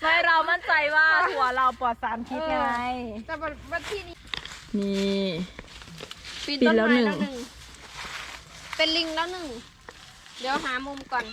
ไม่เรามั่นใจว่าถั่วเราปลอดสารพิษไงแต่วันวันที่นี้นี่ ปีนปีนต้นแล้วไม้หนึ่งแล้วหนึ่ง เป็นลิงแล้วหนึ่ง เดี๋ยวหามุมก่อน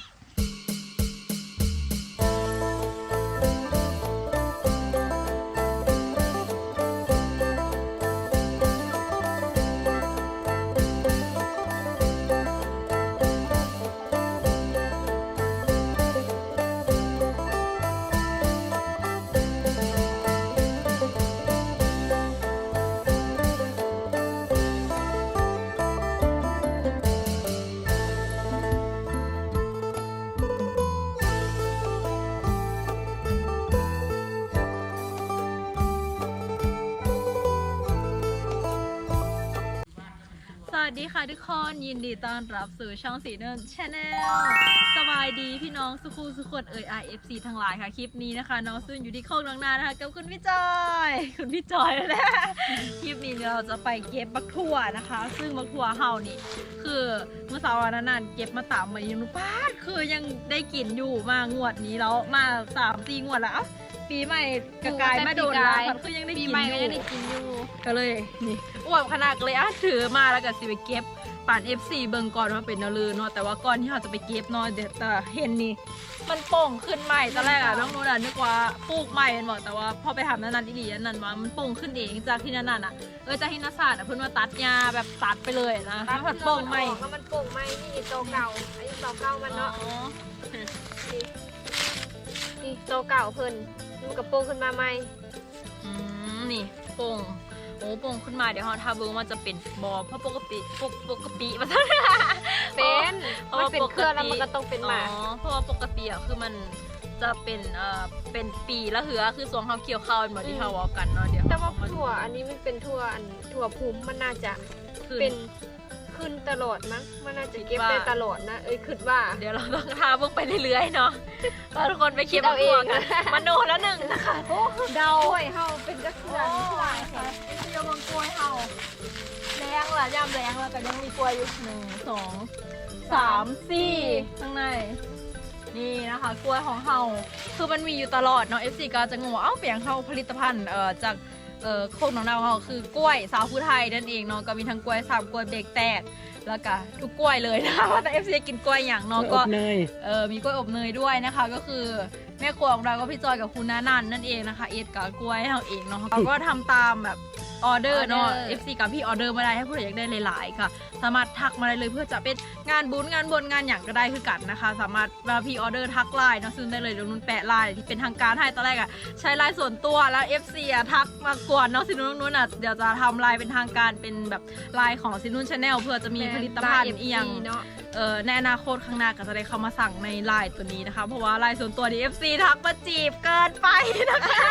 วัสดีค่ะทุกคนยินดีต้อนรับสู่ช่องสีเนินชาแนลสบายดีพี่น้องสุขุสุขคนเอ่ย IFC ทั้งหลายค่ะ คลิปนี้นะคะ น้องซุนอยู่ที่โคกน้องนานะคะ กับคุณพี่จอย คุณพี่จอยแล้วนะคลิปนี้เราจะไปเก็บบักถั่วนะคะ ซึ่งบักถั่วเฮานี่ คือเมื่อสาววันนั้นนเก็บมาตามมายังรู้ป้าดคือยังได้กลิ่นอยู่มางวดนี้แล้วมาสามสี่งวดแล้ว ปีใหม่กระกายมาโดนแล้วค่ะคือยังได้ปีกินใหม่อก็ยู่ยังได้กินอยู่ก็เลยนี่อ้วกขนาดเลยอะถือมาแล้วก็สิไปเก็บป่าน FC เบิ่งก่อนว่าเป็นนาลือเนาะแต่ว่าก่อนที่เราจะไปเก็บเนาะเดี๋ยวแต่เห็นนี่ มันโป่งขึ้นใหม่ตอนแรกอะน้องนุ่นอะนึกว่าปลูกใหม่มันบอกแต่ว่าพอไปถามนันนันดีๆนันนันว่ามันโป่งขึ้นเองจากที่นันนันอะเออจากที่นักศาสตร์อะเพิ่นมาตัดหญ้าแบบตัดไปเลยนะถ้าผัดโป่งใหม่ก็มันโป่งไหมนี่โตเก่าอันนี้โตเก่ามันเนาะอ๋อ นี่นี่โตเก่าเพิ่น มันกระโปรงขึ้นมาใหม่อืมนี่โป่งโอ้โป่งขึ้นมาเดี๋ยวเราทาเบิ่งมันจะเป็นบอเพราะปกติปกปกติมันเป็นอ๋อมันเป็นปกติเครือแล้วมันก็ต้องเป็นหมาอ๋อเพราะว่าปกติอะคือมันจะเป็นเอ่อเป็นปีละเหือคือสวงเขาเกี่ยวข้าวเป็นเหมือนที่เขาวอกันเนาะเดี๋ยวแต่ว่าเขมถั่วอันนี้มันเป็นถั่วอันถั่วภูมิมันน่าจะคือเป็น ขึ้นตลอดมั้งมันน่าจะเก็บคิดว่าได้ตลอดนะ เอ้ยคิดว่า เดี๋ยวเราต้องทาเบิ่งไปเรื่อยๆเนาะแล้วทุกคนไปคิดเอาเองกันมโนแล้วหนึ่งนะคะเดาโอ้ยเฮาเป็นกระเทือนหลายแห่งเดี๋ยวมังกล้วยเฮาแรงล่ะย่ำแรงแล้วก็ยังมีกล้วยอยู่หนึ่งสองสามสี่ข้างในนี่นะคะกล้วยของเฮาคือมันมีอยู่ตลอดเนาะ FC ก็จะงงว่าเอ้าเปลี่ยนเข้าผลิตภัณฑ์เอ่อจาก เอ่อโคกหนองนาของเฮาคือกล้วยสาวผู้ไทยนั่นเองเนาะก็มีทั้งกล้วยสามกล้วยเบรกแตกแล้วก็ทุกกล้วยเลยนะคะว่าแต่ FC กินกล้วยอย่างเนาะก็เนยเออมีกล้วยอบเนยด้วยนะคะ ก็คือแม่ครัวของเราก็พี่จอยกับคุณน้านันนั่นเองนะคะ เอ็ดกับกล้วยให้เราเองเนาะเราก็ทำตามแบบ ออเดอร์เนาะ FC กับพี่ออเดอร์มาได้ให้ผู้ใดอยากได้หลายๆค่ะ สามารถทักมาได้เลยเพื่อจะเป็นงานบุญงานบนงานอย่างก็ได้คือกันนะคะ สามารถมาพี่ออเดอร์ทักไลน์เนาะซื้อได้เลยเดี๋ยวนุ่นแปะไลน์ที่เป็นทางการให้ตอนแรกอะใช้ไลน์ส่วนตัวแล้ว FC อะทักมากวนเนาะสินุ่นนุ่นอะเดี๋ยวจะทำไลน์เป็นทางการเป็นแบบไลน์ของสินุ่นชาแนลเพื่อจะมีผลิตภัณฑ์อีกอย่างเนาะเออในอนาคตข้างหน้าก็จะได้เข้ามาสั่งในไลน์ตัวนี้นะคะ เพราะว่าไลน์ส่วนตัวดี FC ทักมาจีบเกินไปนะคะ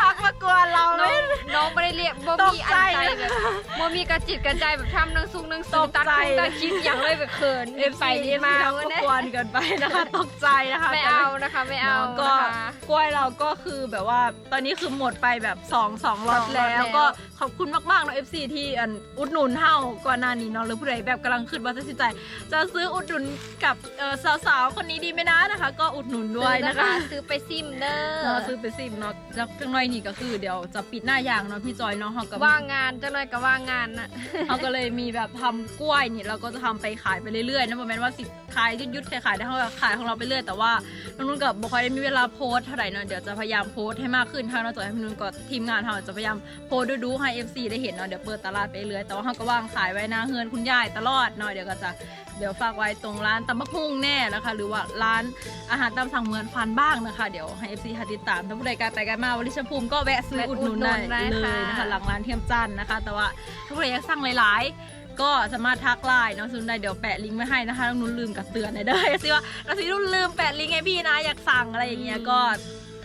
ทักมากวนเราน้อไม่งน้องไม่ได้เรียกบ่ตกมีใจอันใจแบบบ่มีกระจิตกระใจแบบทำนังซุงนังซุงตกตัดใจคุงตัดคลิปอย่างเลยแบบเขินเอฟไปซีดีเอฟมาซีทักเว้ยมานะกวนเกินไปนะคะ ตกใจนะคะ ไม่เอานะคะไม่เอาก็นะคะ กล้วยเราก็คือแบบว่าตอนนี้คือหมดไปแบบ2องสองล็อตสองล็อตแล้วแล้วก็ขอบคุณมากๆเนาะ FC ที่อันอุดหนุนเฮาก่อนหน้านี้เนาะหรือผู้ใดแบบกำลังขึ้นว่าจะสินใจจะซื้ออุดหนุนกับเอ่อสาวๆคนนี้ดีไหมนะนะคะ ก็อุดหนุนด้วยนะคะ ซื้อไปซิมเด้เราอซื้อไปสิบเนาะแล้วข้างในนี่ก็คือเดี๋ยวจะปิดหน้ายางเนาะพี่จอยเนาะเขาก็ว่างงานจังหน่อยก็ว่างงานนะเขาก็เลยมีแบบทำกล้วยนี่เราก็จะทำไปขายไปเรื่อยๆนะประมาณว่าสิขายยุดๆขายขายได้เขาก็ขายของเราไปเรื่อยแต่ว่าน้องนุ่นกับบุคคลได้มีเวลาโพสต์เท่าไหร่เนาะเดี๋ยวจะพยายามโพสต์ให้มากขึ้นทางน้าจอยให้พี่นุ่นก็ทีมงานเราจะพยายามโพสต์ดูๆให้ FC ได้เห็นเนาะเดี๋ยวเปิดตลาดไปเรื่อยแต่ว่าเขาก็วางขายไว้หน้าเฮือนคุณยายตลอดเนาะเดี๋ยวก็จะเดี๋ยวฝากไว้ตรงร้านตำบักหุ่งแน่นะคะ หรือว่าร้านอาหารตามสั่งเหมือนฟันบ้างนะคะ เดี๋ยวให้ FC หาติดตามถ้าผู้ใดการไปกันมาวลิชภูมิก็แวะซื้ออุดหนุนได้แวะอุดหนุนได้เลยค่ะนะคะหลังร้านเทียมจันทร์นะคะ แต่ว่าถ้าผู้ใดอยากสั่งหลายๆก็สามารถทักไลน์เนาะซุนได้เดี๋ยวแปะลิงก์ไว้ให้นะคะน้องนุ่นลืมกับเตือนหน่อยเด้อสิว่าเราสินุ่นลืมแปะลิงก์ให้พี่นะอยากสั่งอะไรอย่างเงี้ยก็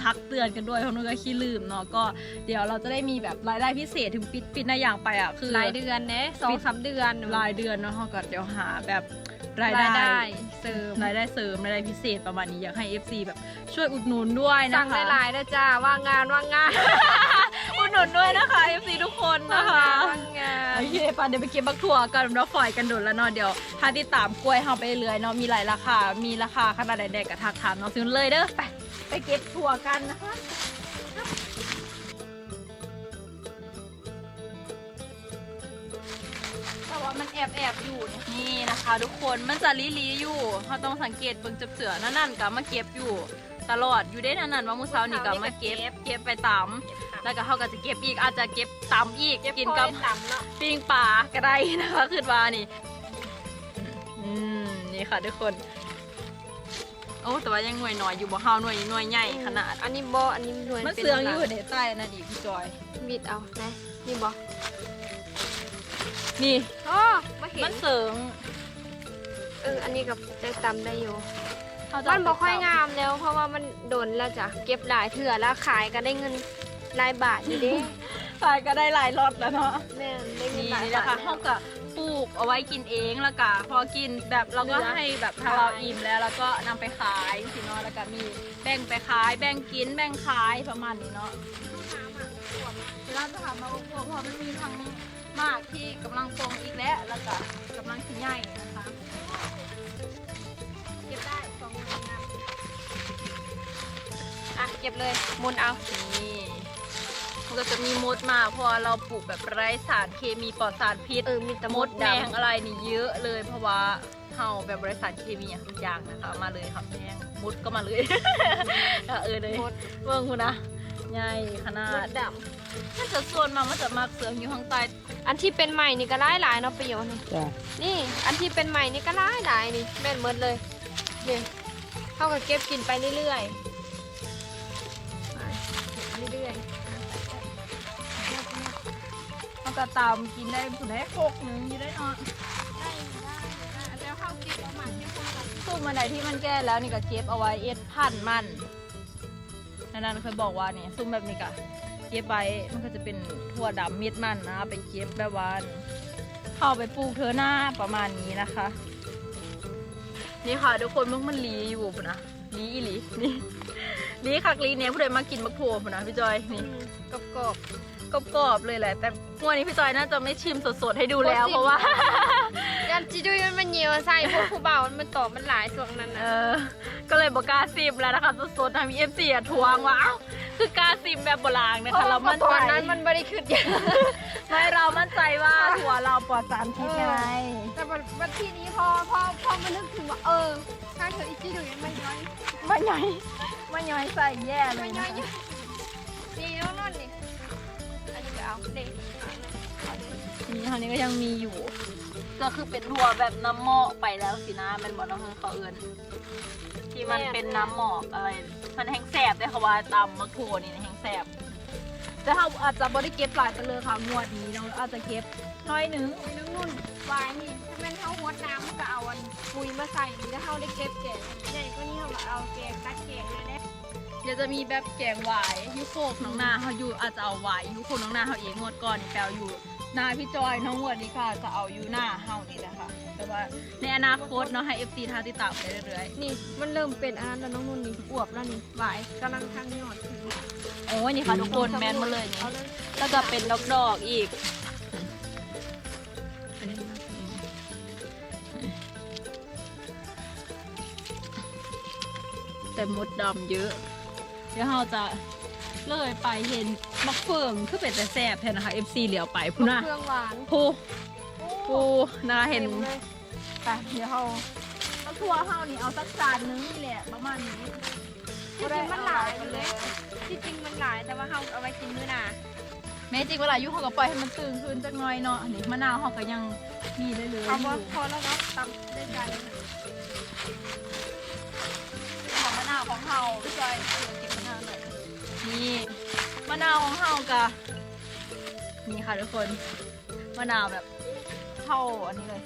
ทักเตือนกันด้วยเพราะนุ่นก็ขี้ลืมเนาะก็เดี๋ยวเราจะได้มีแบบรายได้พิเศษถึงปิดปิดหน้าอย่างไปอะคือรายเดือนเนะสองสามเดือนรายเดือนเนาะก็เดี๋ยวหาแบบรายรายได้ได้เสริมรายได้เสริมรายได้พิเศษประมาณนี้อยากให้ FC แบบช่วยอุดหนุนด้วยนะสั่งคะหลายๆนะจ้าว่างงานว่างงานอุดหนุนด้วยนะคะ FC ทุกคนนะคะว่างงานโอเคปะเดี๋ยวไปเก็บบักถั่วกันเราฝอยกันโดดแล้วเนาะเดี๋ยวถ้าติดตามกล้วยเฮาไปเรื่อยๆเนาะมีหลายราคา มีราคาขนาดใดๆกับทักถามเนาะซื้อเลยเด้อไป ไปเก็บถั่วกันนะคะ แต่ว่ามันแอบแอบๆอยู่เนี่ยนี่นะคะ ทุกคนมันจะลีลีๆอยู่เขาต้องสังเกตเบิ่งจับเสือนั่นนั่นกับมาเก็บอยู่ ตลอดอยู่ได้นั่นนั่นว่ามือเช้านี่กับมาเก็บเก็บไปตำแล้วก็เขาก็จะเก็บอีกอาจจะเก็บตำอีกเก็บกินพอกับให้ต่ำเนาะปิ้งปลาก็ได้นะคะขึ้นมานี่ อืม นี่ค่ะทุกคนโอ้แต่ว่ายังหน่วยหน่อยอยู่บ่เฮาหน่วยหน่วยใหญ่ขนาด อันนี้บ่อันนี้หน่วยมันป็เสืองอยู่หลักในใต้นั่นอีกพี่จอยมีดเอานะนี่บ่นี่อ๋อมาเห็มันนเสืองเอออันนี้กับได้ตำได้อยู่เขาจะมันบ่ค่อยงามแล้วเพราะว่ามันโดนแล้วจ้ะเก็บหลายเถื่อแล้วขายก็ได้เงินหลายบาทอยู่เด้ขายก็ได้หลายรอบแล้วเนาะแม่นได้เงินนี่หลายนะบาคะทเขาก็ ปลูกเอาไว้กินเองแล้วก็พอกินแบบเราก็ให้แบบถ้าเราอิ่มแล้วแล้วก็นำไปขายสิเนาะแล้วก็มีแบ่งไปขายแบ่งกินแบ่งขายประมาณนี้เนาะร้านจะทำมาโอ้โหเพราะมันมีทั้งมากที่กำลังทรงอีกแล้วแล้วก็กำลังที่ใหญ่นะคะเก็บได้สองเงินนะอะเก็บเลยมุนเอานี่ ก็จะมีมดมาเพราะว่าเราปลูกแบบไร้สารเคมีปลอดสารพิษเออมีแต่มมดดแมดงอะไรนี่เยอะเลยเพราะว่าเฮาแบบบริษัทเคมีอะทุกอย่างนะคะมาเลยค่ะแมงมดก็มาเลยเออเลยำมดเบิ่งคุณนะใหญ่ขนามดดถ้าจะส่วนมากมันจะมากเสืองอยู่ข้างใต้ำอันที่เป็นใหม่นี่ก็หลายหลายๆเนาะประโยชน์นี่จ้ะนี่อันที่เป็นใหม่นี่ก็หลายหลายๆนี่แม่นหมดเลยนี่เขาก็เก็บกินไปเรื่อยๆ มันก็ตามกินได้ผุนได้โคกหนึงอยู่ได้เนาะๆได้ได้ได้แล้วเขาเก็บประมาณที่คนละสู้มันไหนที่มันแก่แล้วนี่ก็เก็บเอาไว้เอ็ดพันธุ์มันนั่นนั่นเคยบอกว่าเนี่ยซุ่มแบบนี้ก็เก็บไว้มันก็จะเป็นถั่วดำเม็ดมันนะไปเก็บแบบว่าเข้าไปปลูกเธอหน้าประมาณนี้นะคะ นี่ค่ะทุกคนมันมันหลีอยู่พุ่นนะหลีอีหลีนี่หลีคักหลีเนี่ยผู้ใดมากินมะโพร้าวพุ่นนะพี่จอยนี่กรอบกรอบ กรอบๆเลยแหละ แต่งวดนี้พี่จอยน่าจะไม่ชิมสดๆให้ดูแล้วโอ้ชิมเพราะว่ายันจีจุยมันมันเหนียวใส่พวกผู้เบามันตอบมันหลายส่วนนั้นเอนะอ ก็เลยบอกกล้าซิมแล้วนะคะสดๆทางมีเอฟซีอะทวงว่าเอ้าคือกล้าซิมแบบโบราณนะคะเรามั่นตใจอนนั้นมันไม่ได้ขึ้นเยอะไม่เรามั่นใจว่าถั่วเราปลอดสารพิษไงแต่วันวันที่นี้พอพอพอมานึกถึงว่าเออถ้าเธออีจีจุยมันย้อยไม่ย่อยไม่ย่อยใส่แย่เลมัยนนะย้อยอยู่นี่น้องนนท์นี่อันนี้ก็ เอาเด็กนี่คราวนี้ก็ยังมีอยู่ ก็คือเป็นถั่วแบบน้ำหมอกไปแล้วสินะเป็นบอน้องเขาเอิญที่มันเป็นน้ำหมอกอะไร มันแห้งแสบได้ค่ะว่าตำมะโขนี่แห้งแสบแต่เราอาจจะบริเก็บหลายไปเลยค่ะงวดนี้เราอาจจะเก็บน้อยหนึ่งน้องนุ่นวายนี่ถ้าม่นเขาหดน้ำก็เอาอันปุยมาใส่นี่แล้วเขาได้เก็บแกงใหญ่ก็นี่เขาเอาแกงตัดแกงเลยนะเดี๋ยวจะมีแบบแกงหวายยูโคกน้องนาเขาอยู่อาจจะเอาหวายยูโคกน้องนาเขาเองงวดก่อนนี่แปลอยู่หนาพี่จอยน้องงวดนี้ค่ะ จะเอาอยู่หน้าเฮานี่แหละค่ะแต่ว่าในอนาคตเนาะให้ FC ทาติดตามไปเรื่อยนี่มันเริ่มเป็นอันนั้นแล้วน้องนุ่นนี่อวบแล้วนี่หวายกำลังทางยอดๆโอ้ยนี่ค่ะทุกคนแมนมาเลยนี่เอาเลยแล้วก็เป็นดอกดอกๆอีก แต่มดดำเยอะ เดี๋ยวเราจะเลยไปเห็นมักเฟืองคือเป็นแต่แสบแทนนะคะ FC เหลียวไปพูนะเครื่องหวานพูโอ้ปูนะคะเห็นต็มเลยไปเดี๋ยวเราเอาทัวร์เฮานี่เอาสักจานนึงนี่แหละประมาณนี้ที่จริงมันหลายอยู่เลยที่จริงมันหลายแต่ว่าเขาเอาไว้กินมื้อหน้าแม้จริงเวลาอยุ่เขาก็ปล่อยให้มันตื่นขึ้นจักหน่อยเนาะอันนี้มะนาวเขาก็ยังมีได้เลยเอาอบ่ยู่พอแล้วเนาะตำได้ใจของมะนาวของเฮาพี่จอยเออเก็บมะ นาวหน่อยนี่มะนาวของเฮากะนี่ค่ะทุกคนมะนาวแบบเท่าอันนี้เลย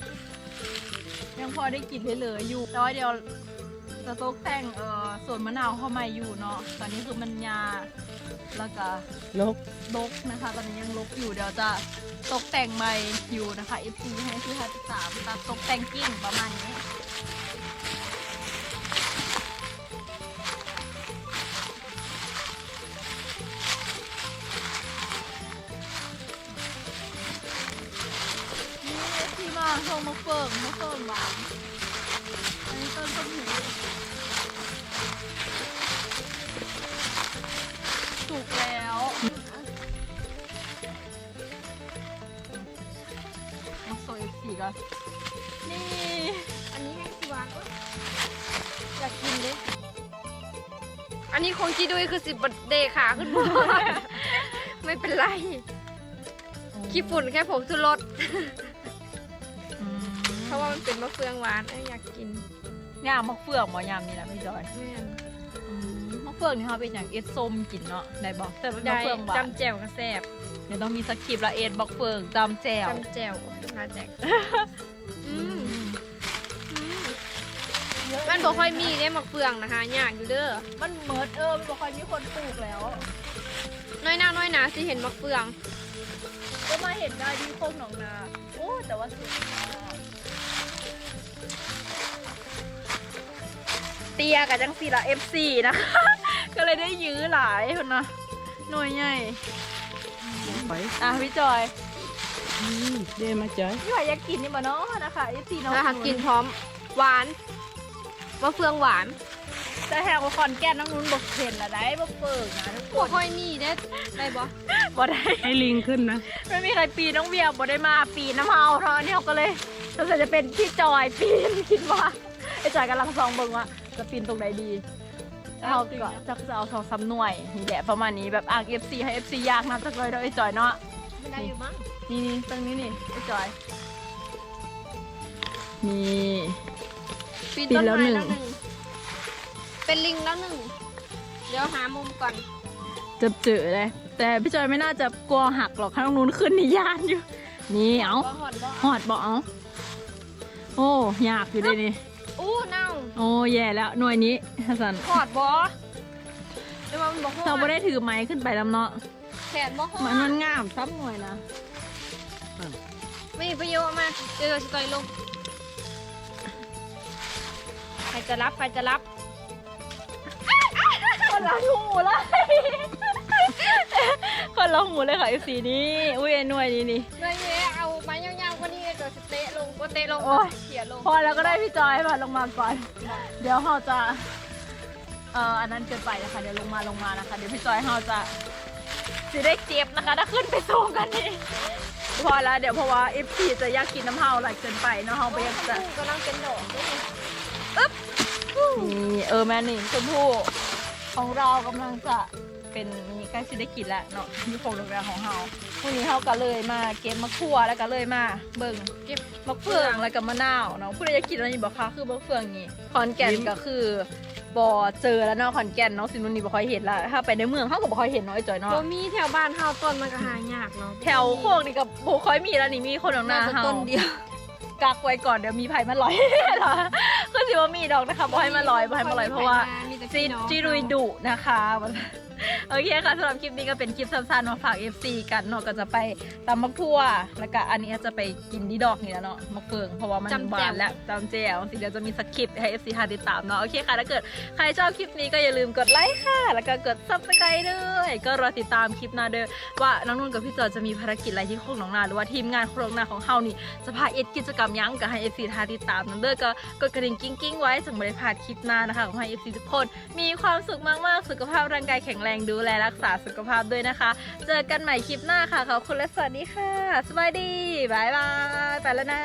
ยังพอได้กินได้เลยอยู่แต่ว่าเดี๋ยวจะตกแต่งเอ่อส่วนมะนาวเข้ามาอยู่เนาะตอนนี้คือมันยาแล้วก็ลกลกนะคะ ตอนนี้ยังลกอยู่เดี๋ยวจะตกแต่งใหม่อยู่นะคะ FC ให้ที่ทัดสามตัดตกแต่งกิ่งประมาณนี้นี่ โซเอฟซีก่อนนี่ อันนี้ให้สิวางอยากกินเลยอันนี้คงจีดุยคือสิบเดขาขึ้นมาไม่เป็นไร ขี้ฝุ่นแค่ผงชูรสอืมเพราะว่ามันเป็นมะเฟืองหวานเอ้ยอยากกินยามมะเฟืองหมอยามนี่แหละพี่จอยแม่นมะเฟืองนี่เขาเป็นอย่างเอ็ดส้มกินเนาะได้บอกแต่เป็นมะได้เฟืองหวานจำแจ่วกระแซบเดี๋ยวต้องมีสคริปต์ละเอ็ดบักเฟืองจำแจวจำแจ่วนาแจกอืมอืมมันบ่ค่อยมีได้มะเฟืองนะคะยากอยู่เด้อมันเมิดเออมันบอกคอยมีคนปลูกแล้ว น้อยหน้าน้อยหนาสิเห็นมะเฟือง ก็มาเห็นได้ที่โคกหนองนาโอ้แต่ว่าสุดมากเตียกับจังสีละ F4 นะคะ ก็เลยได้ยื้อหลายคนนะหน่วยใหญ่ไปอะพี่จอยอืมเด้มาจ้อยพี่หอยอยากกินนี่มาเนาะนะคะ F4 เนาะนะคะกินพร้อมหวานมะเฟืองหวานแต่แหกว่าคอนแก่นน้องนุ่นบอกเห็นละได้บอกเฟิงนะทุกคบ่นค่อยมีได้ได้บ่บ่ได้ให้ลิงขึ้นนะไม่มีใครปีนน้องเบียร์บ่ได้มาปีนน้ำเฮาเท่านี้เขาก็เลยสงสัยจะเป็นพี่จอยปีนคิดว่าไอ้จอยกำลังซองเบิ่งว่าจะปีนตรงไหนดี เอาก็จะจะเอาสองสามหน่วยนี่แหละประมาณนี้แบบอ่าง FC ให้ FC ยากนะจักเลยเนาะไอ้จอยเนาะไม่ได้อยู่มั้งนี่นี่ตรงนี้นี่ไอ้จอยนี่ปีนปีนต้นแล้วไม้หนึ่งแล้วหนึ่งเป็นลิงแล้วหนึ่งเดี๋ยวหามุมก่อนจะเจอเลย แต่พี่จอยไม่น่าจะกลัวหักหรอกข้างนู้นขึ้นนี่ยานอยู่ นี่เอาบ่หอนบ่หอดบอกเอาโอ้ยากอยู่เลยนี่อู้เน่า โอ้แย่แล้วหน่วยนี้ฮัสสันหอดบ่เดี๋ยวมันบ่หอดเราไม่ได้ถือไม้ขึ้นไปลำเนาะแขนบ่หอมันดมันงามซ้ำหน่วยนะไม่มีประโยชน์มาเดี๋ยวเราจะต่อยลงใครจะรับใครจะรับคนละหูเลยคนละหูเลยค่ะไอ้สีนี้อุ้ยไอ้หน่วยนี้นี่ เตะลงก็เตะลงโอ้ยเขี่ยลงพอแล้วก็ได้พี่จอยมาลงมาก่อน เดี๋ยวเราจะเอ่ออันนั้นเกินไปนะคะ เดี๋ยวลงมาลงมานะคะ เดี๋ยวพี่จอยเราจะจะได้เจ็บนะคะ ถ้าขึ้นไปสูงกันนี่พอแล้วเดี๋ยวเพราะว่า F4 จะอยากกินน้ำเฮาหลายเกินไปเนาะเฮาไปอยากจะกำลังเป็นดอกด้วยนี่นี่เออแม่นี่ชมพู่ของเรากำลังจะ เป็นนี่ใกล้สิได้กินแล้วเนาะนี่ของโรงแรมของเราวันนี้เราก็เลยมาเก็บมะขั่วแล้วก็เลยมาเบิ่งเก็บมะเฟืองแล้วก็มะนาวเนาะผู้ใดอยากกินอะไรนี่บอกค่ะคือมะเฟืองนี่ขอนแก่นก็คือบอเจอแล้วเนาะขอนแก่นเนาะสินุนนี่บ่ค่อยเห็นละถ้าไปในเมืองเขาก็บ่ค่อยเห็นเนาะไอ้จอยเนาะบ่มีแถวบ้านเฮาต้นมันก็หายากเนาะแถวโคกนี่ก็บ่ค่อยมีแล้วนี่มีคนของหน่าน้าจะเฮาต้นเดียวกักไว้ก่อนเดี๋ยวมีภัยมาลอยเนาะคือสิว่ามีดอกนะคะบ่ให้มาลอยบ่ให้มาลอยเพราะว่ามีแต่จีพี่น้องจีรุยดุนะคะ โอเคค่ะสำหรับคลิปนี้ก็เป็นคลิปสั้นๆมาฝาก FC กันเนาะก็จะไปตำมักทั่ว แล้วก็อันนี้จะไปกินดีดอกนี่แหล้วเนาะมะเฟืองเพราะว่ามันหวานแล้วจำแจวสิเดี๋ยวจะมีสคริปต์ให้ FC ทาติดตามเนาะโอเคค่ะถ้าเกิดใครชอบคลิปนี้ก็อย่าลืมกดไลค์ค่ะ แล้วก็กด subscribe ด้วยก็รอติดตามคลิปหน้าเด้อว่าน้องนุ่นกับพี่จอจะมีภารกิจอะไรที่โคกหนองนาหรือว่าทีมงานโคกหนองนาของเฮานี่จะพาเอ็ดกิจกรรมหยังก็ให้ FC ทาติดตามนั่นเด้อก็กดกระดิ่งกิ้งๆไว้สำหรับได้พลาดคลิปหน้านะคะของให้ FC ทุกคนมีความสุขมากๆสุขภาพร่างกายแข็งแรงดูแลรักษาสุขภาพด้วยนะคะ เจอกันใหม่คลิปหน้าค่ะขอบคุณและสวัสดีค่ะ สบายดีบายบาย ไปแล้วนะ